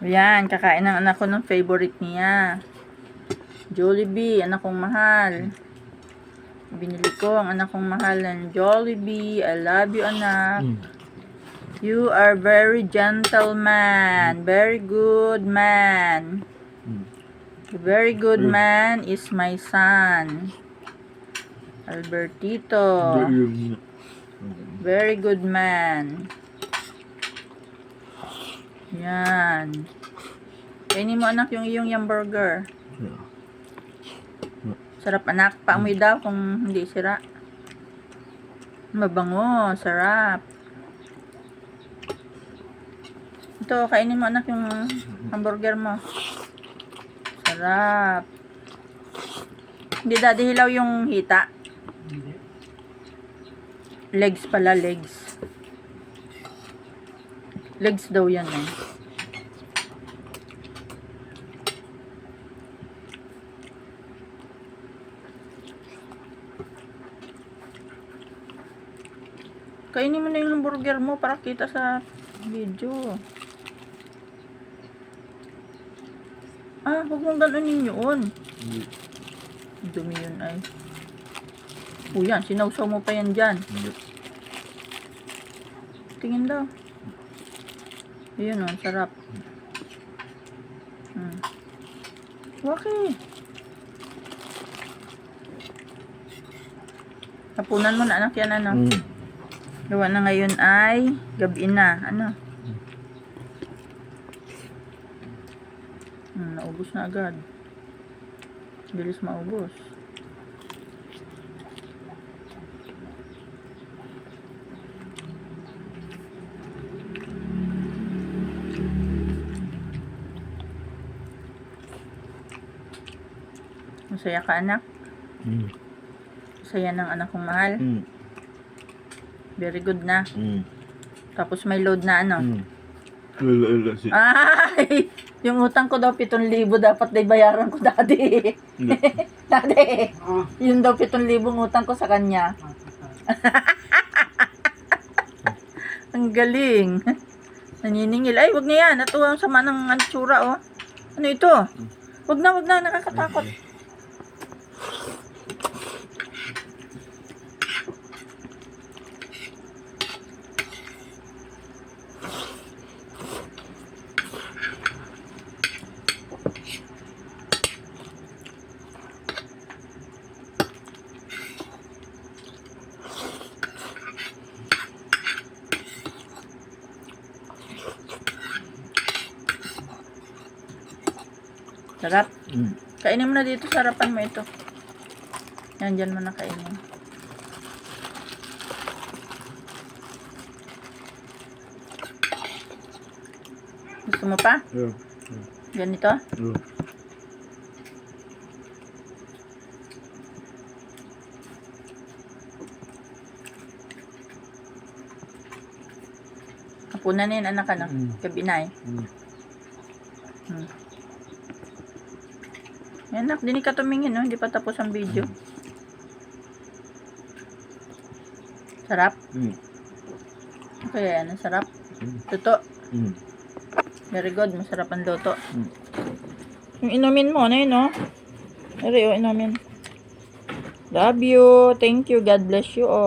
Yan, kakain ng anak ko ng favorite niya. Jollibee, anak kong mahal. Binili ko ang anak kong mahal ng Jollibee. I love you, anak. Mm. You are very gentleman. Very good man. Mm. Very good Mm. man is my son. Albertito. Very good man. Yan. Kainin mo anak yung iyong hamburger. Yeah. Sarap anak. Paamoy daw kung hindi sira. Mabango. Sarap. Ito, kainin mo anak yung hamburger mo. Sarap. Hindi dati hilaw yung hita. Legs pala, legs. Legs daw yan eh. Kainin mo na yung hamburger mo para kita sa video. Ah, huwag mong ganunin yun. Hindi. Dumi yun ay. O yan, sinawsaw mo pa yan dyan. Hindi. Tingin daw. Ayun o, ang sarap. Hmm. Okay. Hapunan mo na anak yan ano. Mm. Gawa na ngayon ay gabi na. Ano? Hmm, naubos na agad. Bilis maubos. Masaya ka anak? Mm. Masaya ng anak kong mahal? Mm. Very good na. Mm. Tapos may load na ano? Mm. Wala, wala si... Ay! Yung utang ko daw 7,000 dapat na bayaran ko dati. Hindi. dati. Yun daw 7,000 utang ko sa kanya. Ang galing. Naniningil. Ay, wag na yan. Natuwa ang sama ng ansura, oh. Ano ito? Wag na, wag na. Nakakatakot. Sarap. Mm. Kainin mo na dito sa harapan mo ito. Yan, dyan mo na kainin. Gusto mo pa? Yeah. Ganito? Yeah. Hapunan na yan, anak ka na. Mm. Gabi na eh. Mm. Yan, anak. Dinig ka tumingin, no? Hindi pa tapos ang video. Sarap? Mm. Okay, yan. Ang sarap. Mm. Tuto. Mm. Very good. Masarap ang luto. Mm. Yung inumin mo, ano yun, no? Ere, oh, inumin. Love you. Thank you. God bless you all.